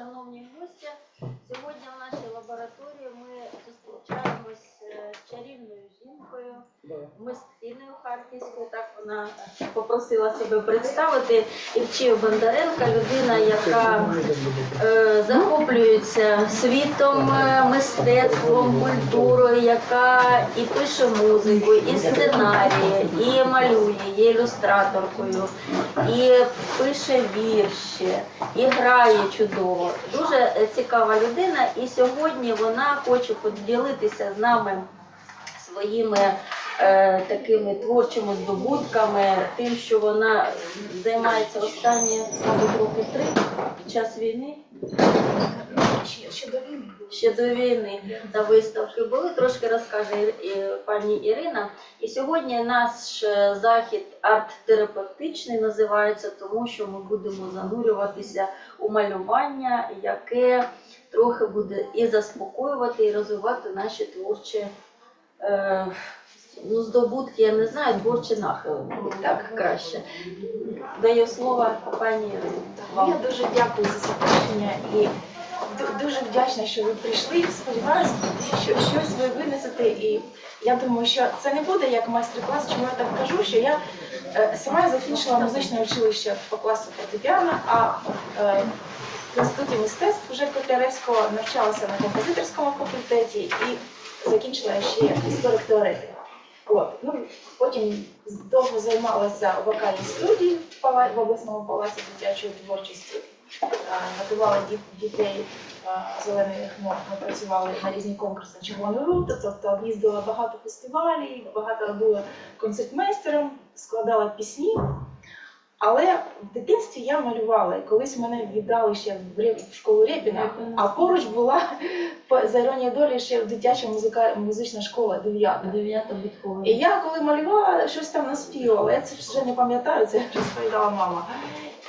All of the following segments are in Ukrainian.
шановні гості. Сьогодні в нашій лабораторії ми зустрічаємось е, з чарівною жінкою, мисткинею Харківською. Так вона попросила себе представити. Івчив Бондаренка, людина, яка е, захоплюється світом, е, мистецтвом, культурою, яка і пише музику, і сценарії, і малює, є ілюстраторкою, і пише вірші, і грає чудово. Дуже е, цікава людина, і сьогодні вона хоче поділитися з нами своїми е, такими творчими здобутками, тим, що вона займається останні, мабуть, роки три під час війни. Ще, ще до війни. Ще до війни на виставки були, трошки розкаже е, пані Ірина. І сьогодні наш е, захід арт-терапевтичний називається, тому що ми будемо занурюватися у малювання, яке трохи буде і заспокоювати, і розвивати наші творчі е, ну, здобутки, я не знаю, творчі нахили. Так краще. Даю слово пані. Я дуже дякую за запрошення і дуже вдячна, що ви прийшли. Сподіваюся, що щось ви винесете. І я думаю, що це не буде як майстер-клас. Чому я так кажу? Що я е, сама закінчила музичне училище по класу фортепіано, а е, в інституті мистецтв вже Котляревського навчалася на композиторському факультеті і закінчила ще як історик теоретик. От. Ну, потім довго займалася в вокальній студії в, обласному палаці дитячої творчості. Готувала дітей зелених ног. Ми працювали на різні конкурси Червоної червону тобто об'їздила багато фестивалів, багато була концертмейстером, складала пісні. Але в дитинстві я малювала, і колись мене віддали ще в, в школу Рєпіна, а поруч була за іронією долі ще дитяча музика, музична школа 9. Дев'ята Бітховен. І я коли малювала, щось там наспівала, я це вже не пам'ятаю, це розповідала мама.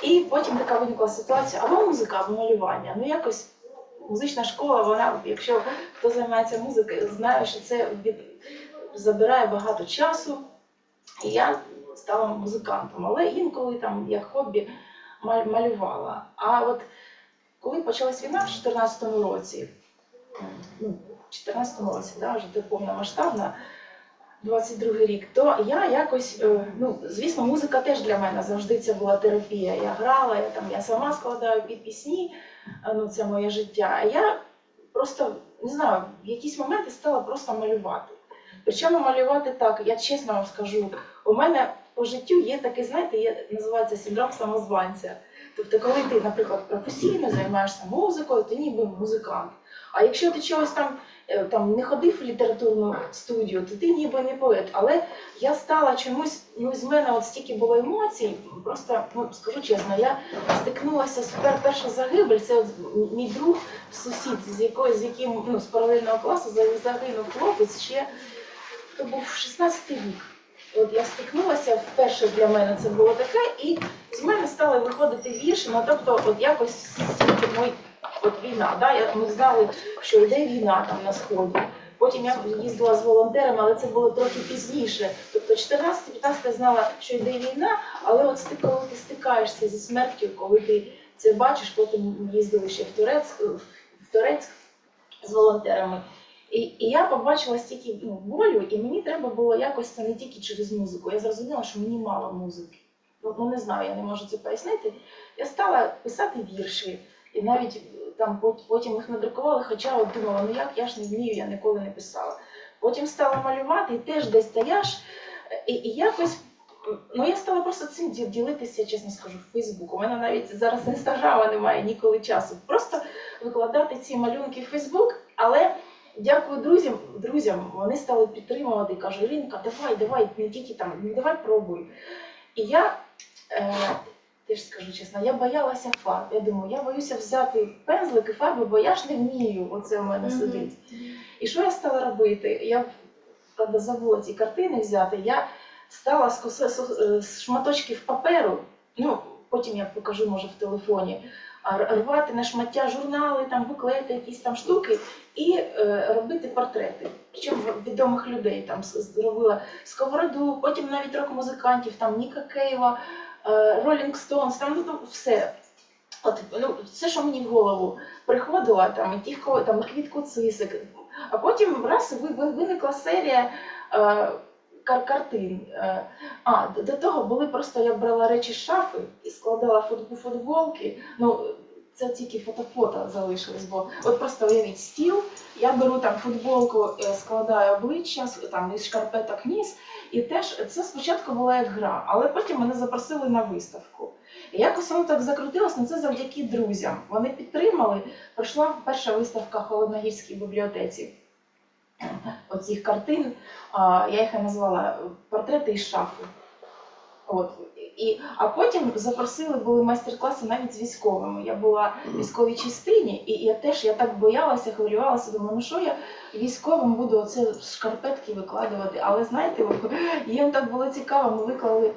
І потім така виникла ситуація, або музика, або малювання. Ну якось музична школа, вона, якщо хто займається музикою, знає, що це від... забирає багато часу. І я стала музикантом, але інколи там як хобі малювала. А от коли почалась війна в 2014 році, ну, в 2014 році, да, вже повномасштабна, 22 рік, то я якось, е, ну, звісно, музика теж для мене завжди це була терапія. Я грала, я там я сама складаю під пісні, е, ну це моє життя. А я просто не знаю, в якісь моменти стала просто малювати. Причому малювати так, я чесно вам скажу, у мене по життю є такий, знаєте, є, називається синдром самозванця. Тобто, коли ти, наприклад, професійно займаєшся музикою, ти ніби музикант. А якщо ти чогось там, е, там не ходив в літературну студію, то ти ніби не поет. Але я стала чомусь, ну з мене от стільки було емоцій, просто ну скажу чесно, я стикнулася з перша загибель. Це от мій друг, сусід, з якої з яким ну з паралельного класу загинув хлопець ще то був 16 рік. От я стикнулася вперше для мене це було таке, і з мене стали виходити вірші. Ну тобто, от якось мой от війна. Да? Ми знали, що йде війна там на сході. Потім я їздила з волонтерами, але це було трохи пізніше. Тобто 14-15 я знала, що йде війна, але от ти, коли ти стикаєшся зі смертю, коли ти це бачиш, потім їздили ще в Турецьк, в Турецьк з волонтерами. І, і я побачила стільки ну, болю, і мені треба було якось це не тільки через музику. Я зрозуміла, що мені мало музики. Ну, ну не знаю, я не можу це пояснити. Я стала писати вірші, і навіть е, там потім їх надрукували, хоча от думала, ну як я ж не вмію, я ніколи не писала. Потім стала малювати і теж десь стояш. І, і якось ну я стала просто цим ділитися, чесно скажу, в Фейсбук. У мене навіть зараз інстаграма немає ніколи часу. Просто викладати ці малюнки в Фейсбук, але. Дякую друзям, друзям. Вони стали підтримувати. Кажу, Іринка, давай, давай, не тільки там, не давай пробуй. І я е, теж скажу чесно, я боялася фарб. Я думаю, я боюся взяти пензлик і фарби, бо я ж не вмію. Оце у мене сидить. І що я стала робити? Я правда забула ці картини взяти. Я стала з, косе- е, з шматочків паперу. Ну, потім я покажу, може, в телефоні. Рвати на шмаття журнали, там буклети, якісь там штуки, і е, робити портрети. Причому відомих людей там зробила сковороду, потім навіть рок-музикантів, там Ніка Кейва, Ролінг Стоунс, там ну, все. От, ну, все, що мені в голову приходило, там, і ті, там, квітку цисик. А потім раз ви- ви- виникла серія е, кар- картин. Е, а, до- того були просто я брала речі з шафи і складала футбол, футболки. Ну, це тільки фото-фото залишилось, бо от просто уявіть стіл, я беру там футболку, е, складаю обличчя, там із шкарпеток ніс. І теж це спочатку була як гра, але потім мене запросили на виставку. І якось воно так закрутилось, ну це завдяки друзям. Вони підтримали. Пройшла перша виставка в Холодногірській бібліотеці оцих картин. Я їх і назвала портрети із шафи. От. І, а потім запросили були майстер-класи навіть з військовими. Я була в військовій частині, і я теж я так боялася, хвилювалася, думаю, ну що я військовим буду оце шкарпетки викладувати. Але знаєте, їм так було цікаво, ми виклали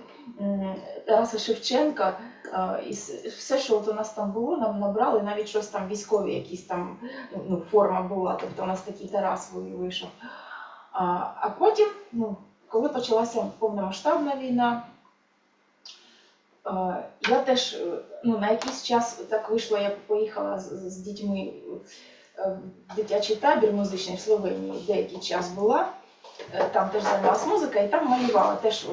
Тараса Шевченка. е, І все, що от у нас там було, нам набрали навіть щось там військові, якісь там ну, форма була, тобто у нас такий Тарас вийшов. А, потім, ну, коли почалася повномасштабна війна, я теж е, ну, на якийсь час так вийшло, я поїхала з, з дітьми е, в дитячий табір музичний в Словенії, деякий час була. Е, Там теж займалась музика і там малювала, теж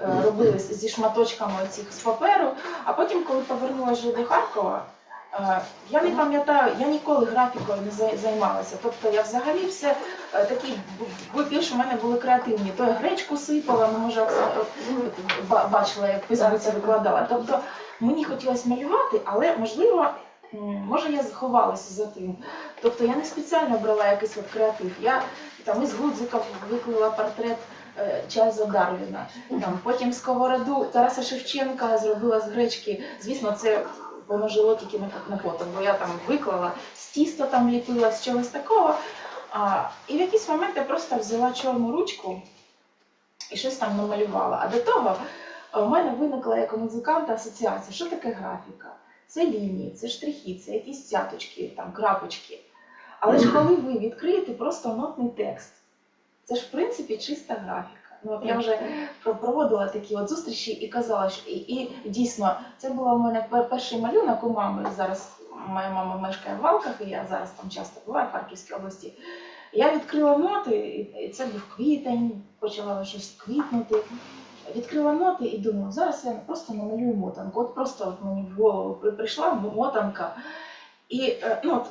робили зі шматочками цих з паперу. А потім, коли повернулася до Харкова, я не пам'ятаю, я ніколи графікою не займалася. Тобто я взагалі все е, такі більш у мене були креативні. То я гречку сипала, ну може бачила, як в викладала. Тобто мені хотілося малювати, але можливо. Може, я заховалася за тим. Тобто я не спеціально брала якийсь от креатив. Я там із гудзика виклала портрет е, Чарльза Дарвіна. Там, потім сковороду Тараса Шевченка зробила з гречки. Звісно, це воно жило тільки на, на фото, бо я там виклала, з тіста там ліпила, з чогось такого. А, і в якийсь момент я просто взяла чорну ручку і щось там намалювала. А до того е, у мене виникла як у музиканта асоціація, що таке графіка? Це лінії, це штрихи, це якісь цяточки, там, крапочки. Але ж коли ви відкриєте просто нотний текст, це ж в принципі чиста графіка. Ну, я вже проводила такі от зустрічі і казала, що і, і дійсно це була у мене перший малюнок у мами. Зараз моя мама мешкає в Валках, і я зараз там часто буваю в Харківській області. Я відкрила ноти, і і це був квітень, почала щось квітнути. Відкрила ноти і думаю, зараз я просто намалюю мотанку. От просто от мені в голову прийшла мотанка. І е, ну, от,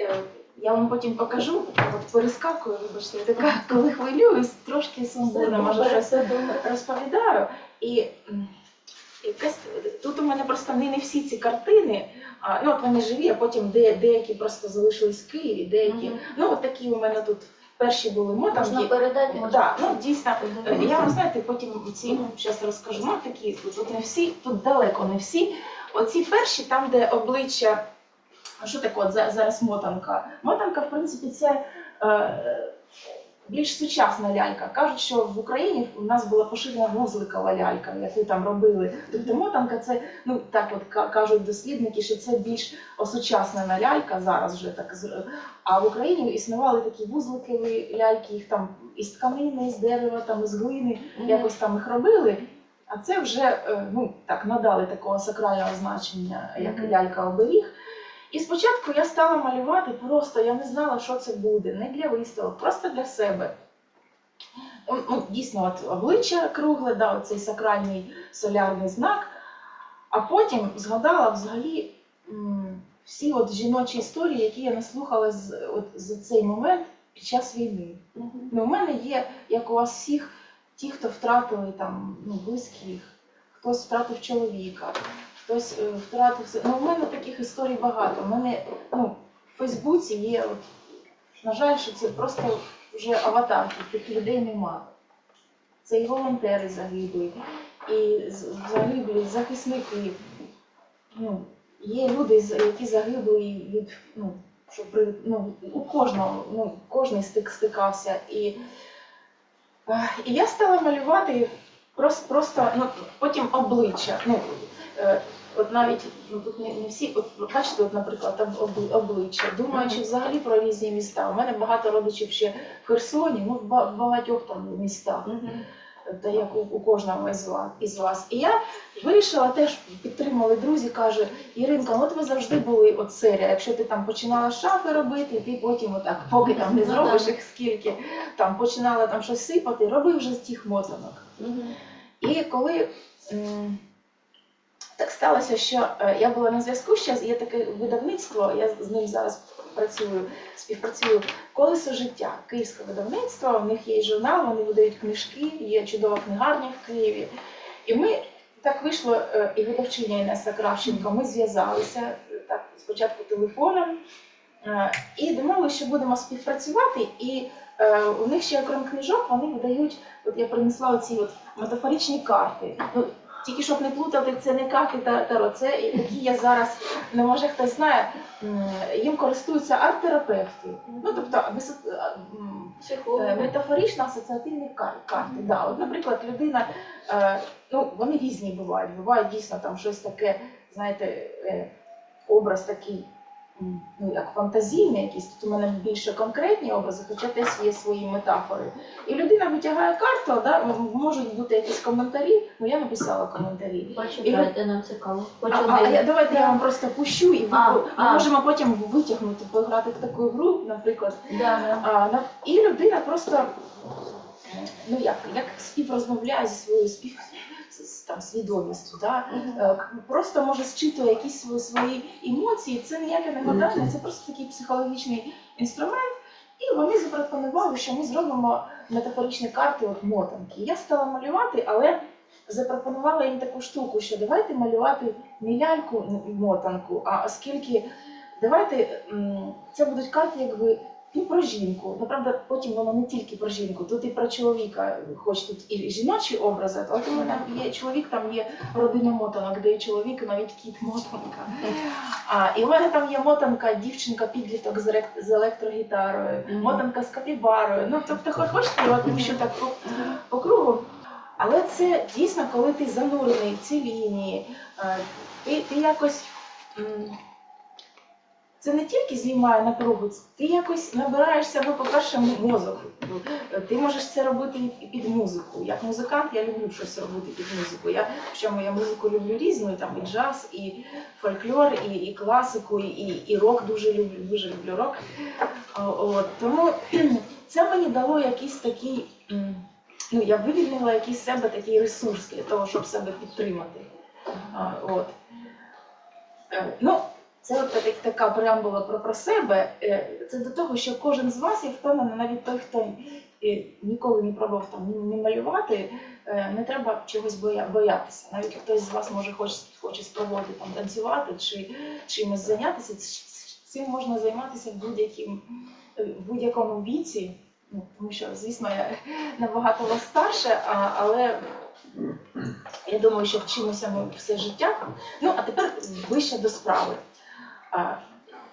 е, я вам потім покажу, от перескакую, вибачте, я така, коли хвилююсь, трошки сумбурно, може щось розповідаю. І якась, тут у мене просто не, не всі ці картини, а, ну от вони живі, а потім де, деякі просто залишились в Києві, деякі. Мгм. Ну от такі у мене тут перші були Можна мотанки. передати, можна. Так, ну дійсно. Е. Я вам знаєте, потім ці зараз розкажу. Ну такі тут не всі, тут далеко не всі. Оці перші, там, де обличчя. А Що таке от зараз мотанка? Мотанка, в принципі, це е, більш сучасна лялька. Кажуть, що в Україні в нас була поширена вузликова лялька, яку там робили. Тобто мотанка це, ну так от кажуть дослідники, що це більш осучаснена лялька зараз вже так а в Україні існували такі вузликові ляльки, їх там із тканини, з дерева, там із глини, Мгм. якось там їх робили. А це вже е, ну так надали такого сакрального значення, як Мгм. лялька оберіг. І спочатку я стала малювати просто, я не знала, що це буде, не для виставок, просто для себе. Ну, ну, дійсно, от обличчя кругле, да, цей сакральний солярний знак. А потім згадала взагалі всі от жіночі історії, які я наслухала з, от, за цей момент під час війни. Мгм. Ну, у мене є, як у вас всіх, ті, хто втратили там ну, близьких, хтось втратив чоловіка, хтось е, втратив. Ну, у мене таких історій багато. У мене ну, в Фейсбуці є, от, на жаль, що це просто вже аватарки, тих людей нема. Це і волонтери загиблі, і загиблі захисники. Ну, є люди, які загибли від, ну, що при, ну, у кожного, ну, кожен стик стикався. І, і я стала малювати просто, просто ну, потім обличчя. Ну, е, от навіть ну, тут не, не всі, от бачите, от, наприклад, об- об- обличчя, думаючи взагалі про різні міста. У мене багато родичів ще в Херсоні, ну в ба- багатьох там містах та як у, у кожного із вас, із вас. І я вирішила теж підтримали друзі, каже, Іринка, ну от ви завжди були от серія. Якщо ти там починала шафи робити, ти потім отак, поки там не Ну, зробиш їх скільки, там починала там щось сипати, роби вже з тих мотанок. І коли м, так сталося, що е, я була на зв'язку ще, є таке видавництво, я з ним зараз працюю, співпрацюю. Колесо життя, київське видавництво, у них є журнал, вони видають книжки, є чудова книгарня в Києві. І ми так вийшло, е, і видавчиня Інеса Кравченко, ми зв'язалися е, так спочатку телефоном і домовилися, що будемо співпрацювати. І у них ще окрім книжок вони видають, от я принесла оці от метафоричні карти. Тільки щоб не плутати, це не карти та таро, це які я зараз, не може хтось знає, їм користуються арт-терапевти. Ну, тобто, Е, Метафорично асоціативні кар- карти. Да. От, наприклад, людина, е, ну вони різні бувають. Буває дійсно там щось таке, знаєте, е, образ такий, ну як фантазійний якийсь. Тут у мене більше конкретні образи, хоча теж є свої метафори. І людина витягає карту, да, можуть бути якісь коментарі, ну я написала коментарі. Почекайте, нам цікаво. А, Хочу а, я, дивитися. давайте я вам просто пущу, і ви, А, ми а. можемо потім витягнути, пограти в таку гру, наприклад. Да, да. А, на- і людина просто ну як, як співрозмовляє зі своєю спів там, свідомістю, да? Е, просто може зчитує якісь свої, свої емоції. Це ніяке не гадання, це просто такий психологічний інструмент. І вони запропонували, що ми зробимо метафоричні карти от мотанки. Я стала малювати, але запропонувала їм таку штуку, що давайте малювати не ляльку мотанку, а оскільки давайте це будуть карти, якби і про жінку. Ну, правда, потім воно не тільки про жінку, тут і про чоловіка, хоч тут і жіночі образи, але у мене є чоловік, там є родина мотанок, де і чоловік, і навіть кіт мотанка. А, і у мене там є мотанка, дівчинка, підліток з, елек- з електрогітарою, мотанка з капібарою. Ну, тобто, хоч от, що так по, по кругу. Але це дійсно, коли ти занурений в ці лінії, е, ти, ти якось. Це не тільки знімає напругу, ти якось набираєш себе, по-перше, мозок. Ти можеш це робити і під музику. Як музикант я люблю щось робити під музику. Я причому я музику люблю різну, там і джаз, і фольклор, і, і класику, і, і, і рок дуже люблю, дуже люблю рок. От, тому це мені дало якийсь такий. Ну, я вивільнила якийсь себе такий ресурс для того, щоб себе підтримати. От. Е, Ну, це от так- така преамбула про, про себе. Е, Це до того, що кожен з вас, я впевнена, навіть той, хто ніколи не пробував там ні малювати, е, не треба чогось боя- боятися. Навіть хтось з вас може хоче, хоче спробувати там танцювати чи чимось зайнятися. Цим можна займатися в е, будь-якому віці. Ну, тому що, звісно, я набагато вас старше, а, але я думаю, що вчимося ми все життя. Ну, а тепер ближче до справи. А,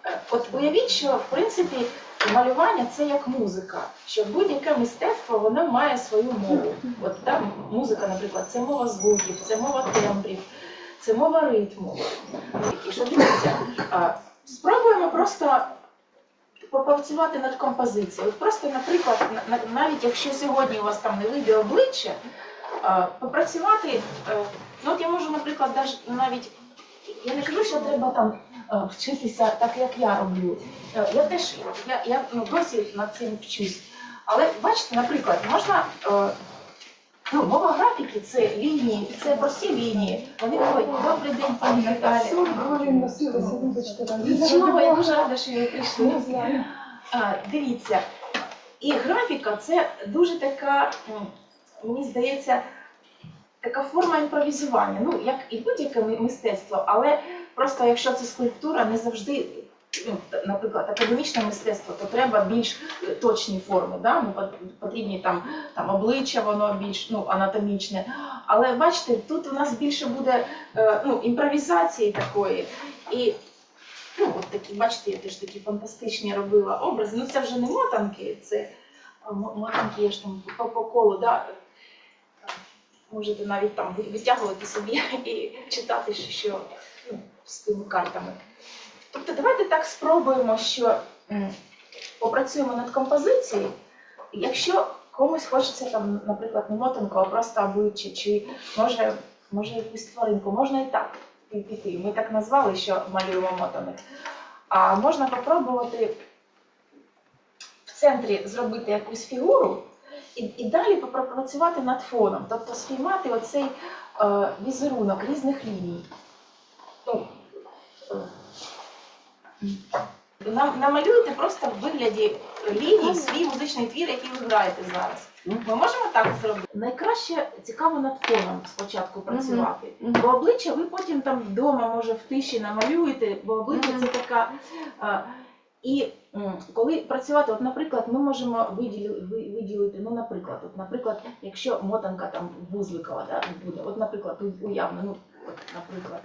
е, От уявіть, що в принципі малювання це як музика, що будь-яке мистецтво воно має свою мову. От там музика, наприклад, це мова звуків, це мова тембрів, це мова ритму. І що дивіться, спробуємо просто попрацювати над композицією. От просто, наприклад, на- на- навіть якщо сьогодні у вас там не вийде обличчя, попрацювати. е, Ну, от я можу, наприклад, навіть я не кажу, що треба там е, вчитися так, як я роблю. Е, Я теж я, я ну, досі над цим вчусь. Але бачите, наприклад, можна. е, Ну, мова графіки це лінії, це прості лінії. Вони говорять, добрий день, пані Наталі. Нічого, я дуже рада, що ви прийшли. Не знаю. А, дивіться, і графіка це дуже така, мені здається, така форма імпровізування. Ну, як і будь-яке мистецтво, але просто якщо це скульптура, не завжди. Ну, наприклад, академічне мистецтво, то треба більш е, точні форми. Да? Ну, потрібні там, там обличчя, воно більш ну, анатомічне. Але бачите, тут у нас більше буде е, ну, імпровізації такої. І ну, от такі, бачите, я теж такі фантастичні робила образи. Ну, це вже не мотанки, це мотанки є ж там по, по колу, да? можете навіть там витягувати собі і читати, що ну, з тими картами. Тобто давайте так спробуємо, що попрацюємо над композицією. Якщо комусь хочеться там, наприклад, не мотанку, а просто обличчя, чи може може якусь тваринку, можна і так піти. Ми так назвали, що малюємо мотаник. А можна попробувати в центрі зробити якусь фігуру і, і далі попрацювати над фоном, тобто спіймати оцей е, візерунок різних ліній. Ну, е, нам- намалюйте просто в вигляді ліній свій музичний твір, який ви граєте зараз. Ми можемо так зробити? Найкраще цікаво над фоном спочатку працювати. Бо обличчя ви потім там вдома, може, в тиші намалюєте, бо обличчя це така. А, і м, коли працювати, от, наприклад, ми можемо виділи, ви- виділити, ну, наприклад, от, наприклад, якщо мотанка там вузликова да, буде, от, наприклад, уявно, ну, от, наприклад,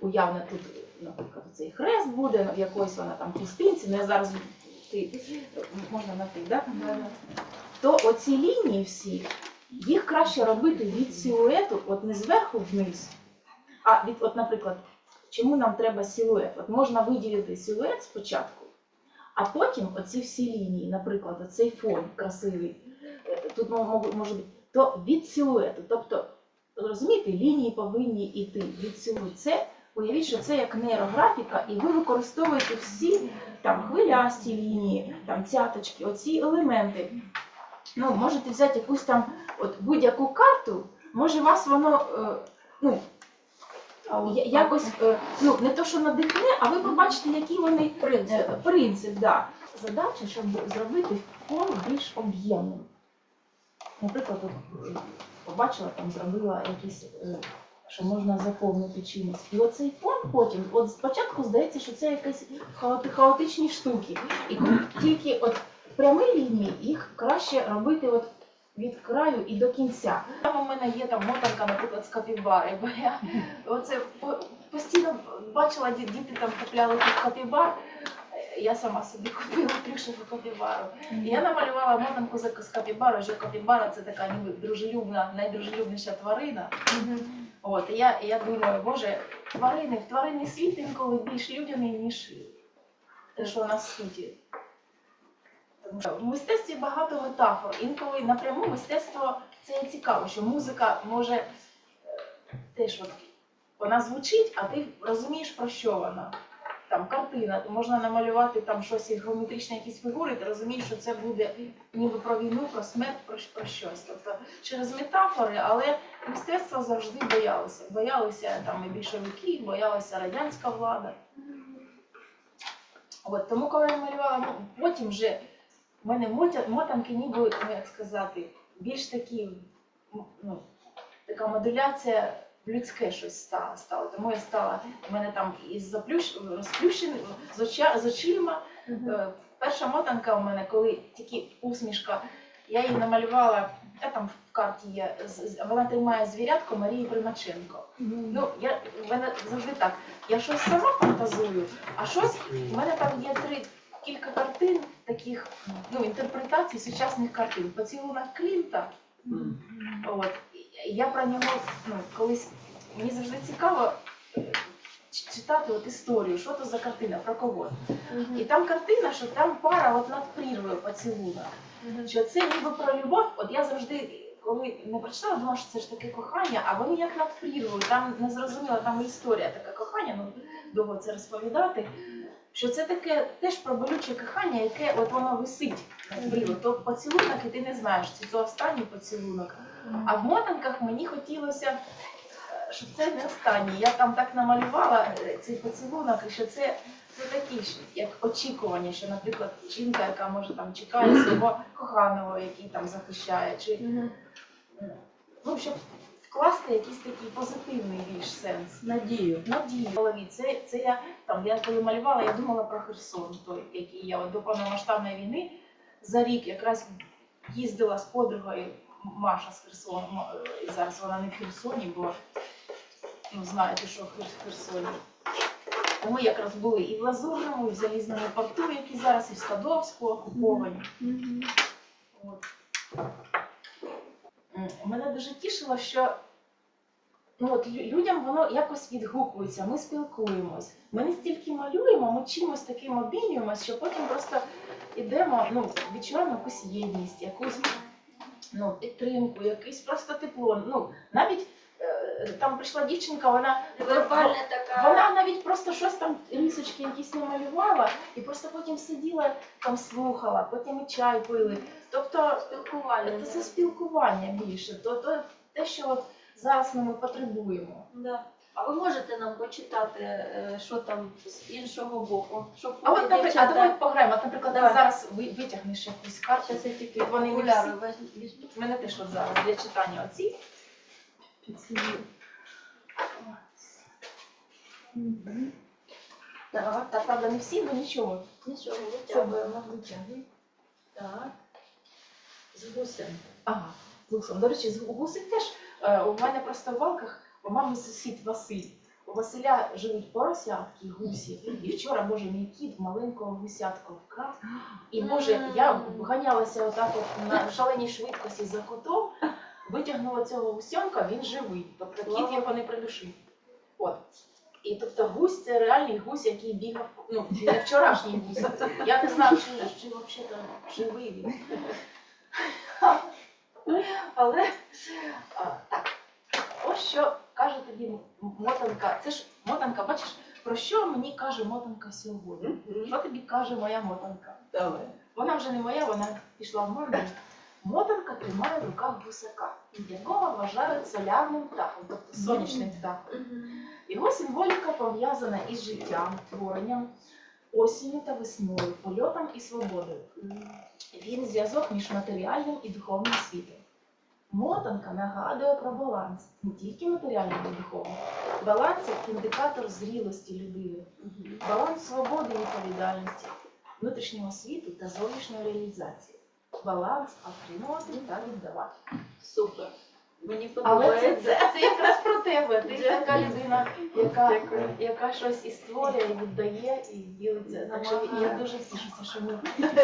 уявно тут, наприклад, цей хрест буде, в якоїсь вона там частинці, ну я зараз ти, можна на ти, да? то оці лінії всі, їх краще робити від силуету, от не зверху вниз, а від, от, наприклад, чому нам треба силует? От можна виділити силует спочатку, а потім оці всі лінії, наприклад, оцей фон красивий, е, тут мо- мо- може бути, то від силуету. Тобто, розумієте, лінії повинні йти від силуету. Це уявіть, що це як нейрографіка, і ви використовуєте всі там хвилясті лінії, там цяточки, оці елементи. Ну, можете взяти якусь там от будь-яку карту, може вас воно е, ну, якось е, ну, не то, що надихне, а ви побачите, які вони принцип. принцип да. Задача, щоб зробити фон більш об'ємним. Наприклад, е, побачила, там зробила якісь, е, що можна заповнити чимось. І оцей фон потім, от спочатку здається, що це якісь хаотичні штуки. І тільки от прямі лінії їх краще робити от від краю і до кінця. Там у мене є там мотанка, наприклад, з капібари, бо я оце постійно бачила, діти там купляли тут капібар. Я сама собі купила плюшеву капібару. І я намалювала мотанку з капібарою, що капібара це така ніби дружелюбна, найдружелюбніша тварина. От, я, я думаю, боже, тварини, тваринний світ інколи більш людяний, ніж що на світі. Тому що в мистецтві багато метафор. Інколи напряму мистецтво це цікаво, що музика може е, теж вона звучить, а ти розумієш про що вона. Там картина, можна намалювати там щось і геометричні якісь фігури, ти розумієш, що це буде ніби про війну, про смерть, про, про щось. Тобто через метафори, але мистецтво завжди боялося. Боялися там і більшовики, боялася радянська влада. От, тому коли я малювала, ну, потім вже в мене мотанки ніби, ну як сказати, більш такі, ну, така модуляція людське щось стало. стало. Тому я стала, у мене там із заплющ, розплющеним, з, оча, з очима. Е, Перша мотанка у мене, коли тільки усмішка, я її намалювала, а там в карті є, вона тримає звірятко Марії Примаченко. Ну, я, в мене завжди так. Я щось сама фантазую, а щось, у мене там є три кілька картин, таких ну, інтерпретацій сучасних картин. Поцілунок Клінта. От. Я про нього ну, колись мені завжди цікаво е, читати от історію, що то за картина, про кого. І там картина, що там пара от над прірвою поцілунок. Що це ніби про любов. От я завжди, коли не прочитала, думала, що це ж таке кохання, а вони як над прірвою, там не зрозуміла, там історія така кохання, ну довго це розповідати. Що це таке теж про болюче кохання, яке от воно висить над прірвою. То поцілунок, і ти не знаєш, чи це останній поцілунок. А в мотанках мені хотілося, е, щоб це не останній. Я там так намалювала е, цей поцілунок, що це ну, такі ж, як очікування, що, наприклад, жінка, яка може там чекає свого коханого, який там захищає, чи ну, щоб вкласти якийсь такий позитивний більш сенс. Надію. Надію голові. Це, це я там, я коли малювала, я думала про Херсон, той, який я от до повномасштабної війни за рік якраз їздила з подругою Маша з Херсону. І зараз вона не в Херсоні, бо ну, знаєте, що в Херсоні. А Ми якраз були і в Лазурному, і в Залізному порту, які зараз і в Скадовську окуповані. От. Мене дуже тішило, що ну, от, людям воно якось відгукується, ми спілкуємось. Ми не стільки малюємо, ми чимось таким обмінюємось, що потім просто йдемо, ну, відчуваємо якусь єдність, якусь ну, підтримку, якесь просто тепло. Ну, навіть е, там прийшла дівчинка, вона Вербальна така. вона навіть просто щось там рисочки якісь намалювала, і просто потім сиділа там слухала, потім і чай пили. Тобто спілкування. це спілкування більше, то, то те, що от зараз ми потребуємо. Да. А ви можете нам почитати, е, що там з іншого боку? Щоб А от наприклад, а давай пограємо. От, наприклад, Давай. зараз ви- витягнеш якусь карту. Я тільки вони не окуляри візьму-. У мене теж от зараз для читання оці. Так, так, правда, не всі, але нічого. Нічого, Це витягуємо. Так. З гусем. Ага, з гусом. До речі, з гусик теж е, у мене просто в валках у мами сусід Василь. У Василя живуть поросятки, гусі. І вчора, боже, мій кіт маленького гусятка вкрав. І боже, я ганялася отак от на шаленій швидкості за котом, витягнула цього гусьонка, він живий. Тобто кіт його не придушив. От. І тобто гусь це реальний гусь, який бігав, ну, не вчорашній гусь. Я не знаю, чи, чи взагалі там живий він. Але а, так, ось що каже тобі мотанка. Це ж мотанка, бачиш, про що мені каже мотанка сьогодні? Що тобі каже моя мотанка? Давай. Вона вже не моя, вона пішла в мандру. Мотанка тримає в руках гусака, якого вважають солярним птахом, тобто сонячним птахом. Його символіка пов'язана із життям, творенням, осінню та весною, польотом і свободою. Він зв'язок між матеріальним і духовним світом. Мотанка нагадує про баланс, не тільки матеріального духовного. Баланс як індикатор зрілості людини, баланс свободи і відповідальності, внутрішнього світу та зовнішньої реалізації. Баланс отримувати та віддавати. Супер. Мені Але це, подобається. це, це якраз про тебе. Ти Дякую. така людина, яка, Дякую. яка щось і створює, і віддає, і ділиться. Так що я дуже тішуся, що ми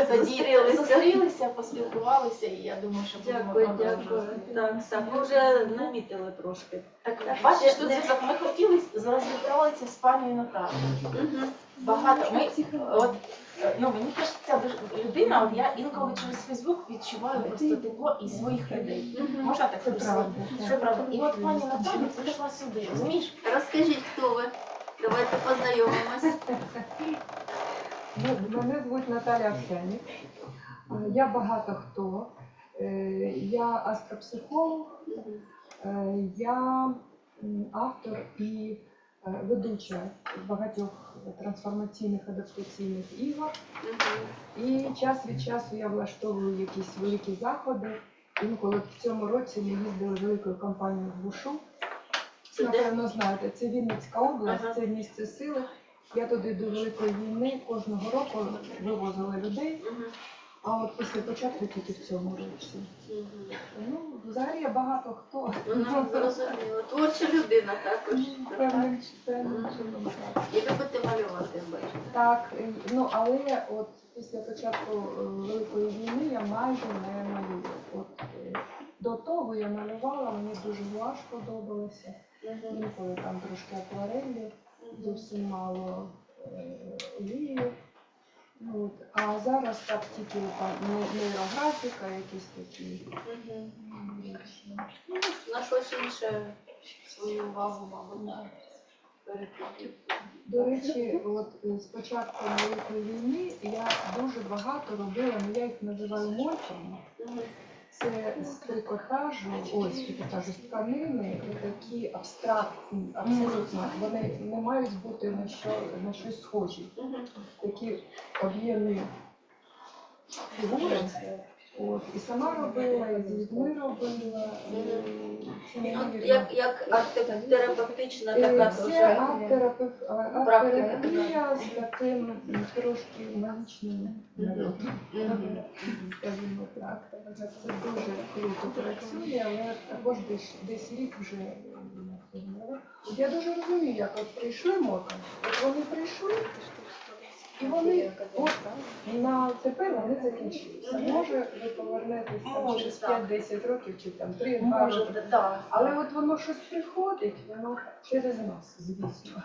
Поділилися. зустрілися, поспілкувалися, і я думаю, що будемо Дякую, продовжувати. дякую. Так, так, ми вже намітили трошки. Так, Так, бачиш, тут зв'язок. Ми хотіли розібратися з пані Наталією. Багато. Ми, от, ну, мені теж ця душ- людина, от я інколи через Фейсбук відчуваю просто тепло і своїх людей. Можна так Це сказати? правда. Це правда. І от пані Наталя прийшла сюди, розумієш? Розкажіть, хто ви? Давайте познайомимось. Ну, Мене звуть Наталя Овсянік. Е, Я багато хто. Е, Я астропсихолог, Е, я м, автор і е, ведуча багатьох трансформаційних адаптаційних ігор. І час від часу я влаштовую якісь великі заходи. Інколи в цьому році ми їздили великою компанією в Бушу. Це? Напевно, знаєте, це Вінницька область, Ага. це місце сили. Я туди до Великої війни кожного року вивозила людей. А от після початку тільки в цьому році. Ну, взагалі я багато хто. Ну, зрозуміло. Творча людина також. Певним, певним чином так. І любите малювати, бачите. Так, ну але от після початку е, Великої війни я майже не малюю. От е, до того я малювала, мені дуже гуаш подобалося. Інколи там трошки акварелі, зовсім мало е, олії. Ну, От. А зараз так тільки там не- нейрографіка, якісь такі. Мгм. Ну, На щось інше свою увагу, мабуть, переключити. До речі, от е, з початку Великої війни я дуже багато робила, ну я їх називаю мольфами. Мгм. Це з трикотажу, ось трикотажу з тканини, такі абстрактні, абсолютно. Вони не мають бути на що на щось схожі. Такі об'ємні фігури. От, і сама робила, і з людьми робила. і Як, як арт-терапевтична Е, така Це дуже. арт-терапев- арт-терапія з таким трошки магічним нальотом. Мгм. Скажімо так. Це дуже круто працює, але також десь, десь рік вже. От Я дуже розумію, як от прийшли мока, от вони прийшли, і вони от на тепер вони закінчилися. Може, ви повернетеся через 5-10 років чи там 3 роки. Може, так. Але от воно щось приходить, воно через нас, звісно.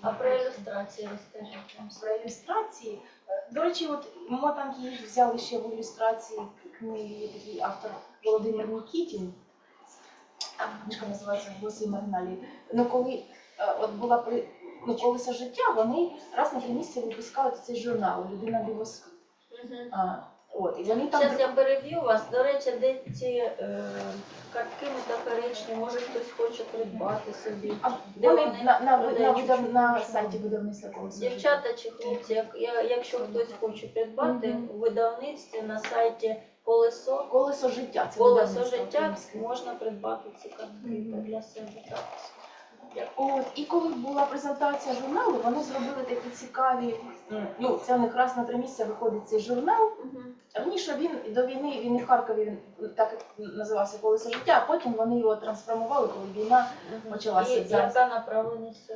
А про ілюстрації розкажіть про ілюстрації. До речі, от мотанки їх взяли ще в ілюстрації книги, є такий автор Володимир Нікітін. книжка називається Голоси маргіналії. Ну коли е, от була при ну, життя, вони раз на три місяці випускають цей журнал Людина дивосвіт. А, От, і вони там Зараз я переб'ю вас. До речі, де ці е, картки метафоричні, може хтось хоче придбати собі. а, де вони вони на, на, на, продають? видав- на сайті видавництва життя. Дівчата чи хлопці, як, я- якщо хтось хоче придбати Мгм. у видавництві на сайті Колесо, Колесо життя. Це Колесо видавництво життя українське. можна придбати ці картки Мгм. для себе. Так. От, і коли була презентація журналу, вони зробили такі цікаві. Ну, це у них раз на три місяці виходить цей журнал. Раніше він до війни, він і в Харкові він так називався колесо життя, а потім вони його трансформували, коли війна почалася І зараз. яка направленість?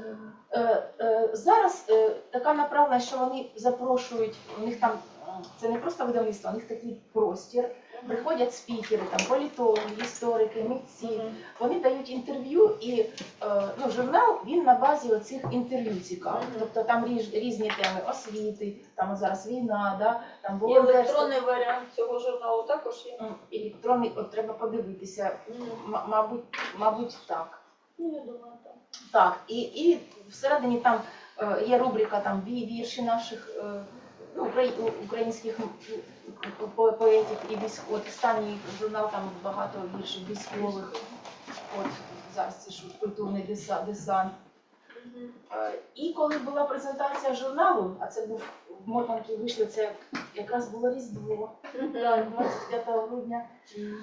Е, е, зараз е, така направленість, що вони запрошують, у них там е, це не просто видавництво, у них такий простір. Приходять спікери, там політологи, історики, митці. Вони дають інтерв'ю, і е, ну, журнал він на базі оцих інтерв'ю цікавих. Мгм. Тобто там різ, різні теми освіти, там зараз війна, да, там волонтерство. електронний варіант цього журналу також є. Електронний, от треба подивитися. Мабуть, мабуть, так. Ну, я думаю, так. Так, і, і всередині там е, є рубрика там вірші наших ну, українських поетів і військ. От останній журнал там багато віршів військових. От зараз це ж культурний десант. Е, І коли була презентація журналу, а це був в Мотанки вийшли, це якраз було Різдво, Мгм. 25 грудня.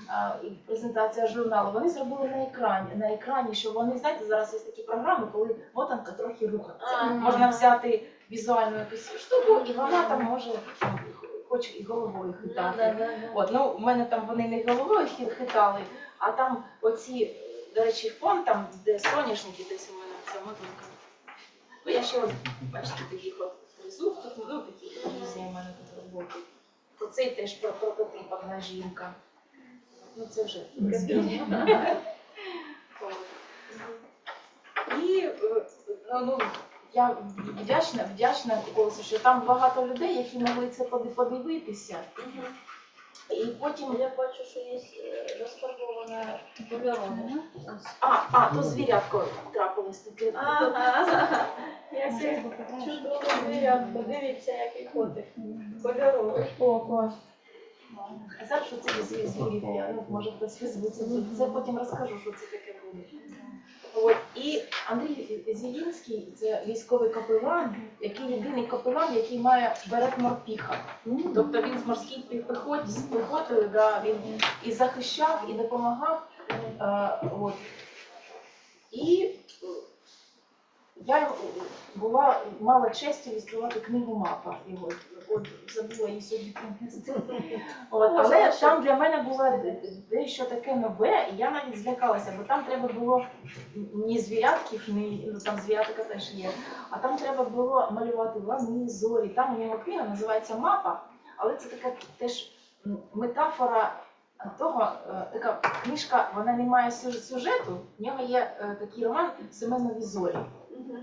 а, і презентація журналу. Вони зробили на екрані, на екрані, що вони, знаєте, зараз є такі програми, коли мотанка трохи рухається. Можна взяти візуальну якусь штуку, і вона там може хоч і головою хитати. да, да, да. От, ну, в мене там вони не головою хитали, а там оці, до речі, фон, там, де соняшники, десь у мене ця мотанка. Ну, я ще от, бачите, таких от тут, ну, такі різні у мене тут роботи. Оцей теж про прототипа жінка. Ну, це вже. І е, ну, ну, я вдячна, вдячна голосу, що там багато людей, які могли це подивитися. І потім Я бачу, що є е, розфарбована кольорова. А, а, то звірятко трапилось таке. Ага. Яке чудове звірятко. Дивіться, який котик. Кольоровий. О, клас. Казав, що це звір звірів. Ну, може хтось в Фейсбуці. Це, це потім розкажу, що це таке буде. От. І Андрій Зілінський це військовий капелан, який єдиний капелан, який має берет морпіха. Тобто він з морській піхоті, з піхотою, да, він і захищав, і допомагав. Е, от. І я е, була, мала честь ілюструвати книгу мапа його. От забула її сьогодні принести. От, але там для мене було дещо таке нове, і я навіть злякалася, бо там треба було ні звірятків, ні ну там звірятка теж є. А там треба було малювати лани, зорі. Там у нього книга називається Мапа, але це така теж метафора того, е, така книжка, вона не має сюжету. В нього є е, такий роман Семенові зорі.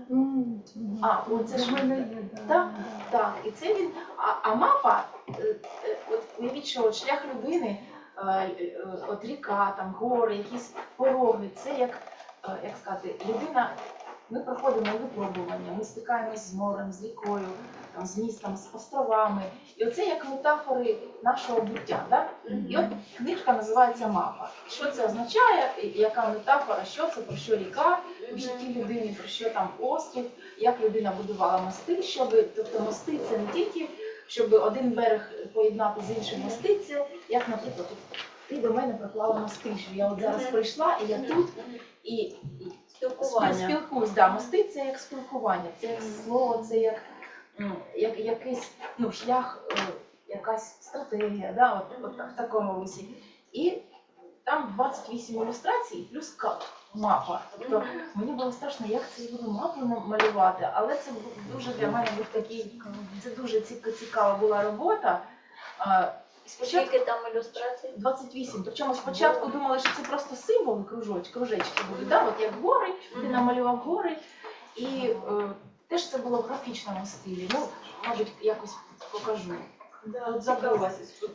Мгм. А, оце ж мене є. Так, Так, і це він. А, а мапа, е, е, от уявіть, що от шлях людини, е, е, от ріка, там гори, якісь пороги, це як, е, як сказати, людина. Ми проходимо випробування, ми стикаємось з морем, з рікою, там, з містом, з островами. І оце як метафори нашого буття. Да? І от книжка називається Мапа. Що це означає? Яка метафора? Що це про що ріка в житті людини, про що там острів, як людина будувала мости, щоб тобто мости це не тільки щоб один берег поєднати з іншим мости, це як, наприклад, ти до мене проклала мости, що я от зараз прийшла і я тут і, і Спілкування. спілкуюсь. Да, мости це як спілкування, це як слово, це як, м, як якийсь ну, шлях, е, якась стратегія, да, от, от в такому висі. І там 28 ілюстрацій плюс ка- мапа. Тобто мені було страшно, як це я буду мапу малювати, але це був дуже для мене був такий, це дуже ціка- цікава була робота. А, Спочатку Скільки там ілюстрацій? 28. Причому спочатку думали, що це просто символи кружоч, кружечки будуть, да? от як гори, ти намалював гори, і е, теж це було в графічному стилі. Ну, мабуть, якось покажу. Да, От.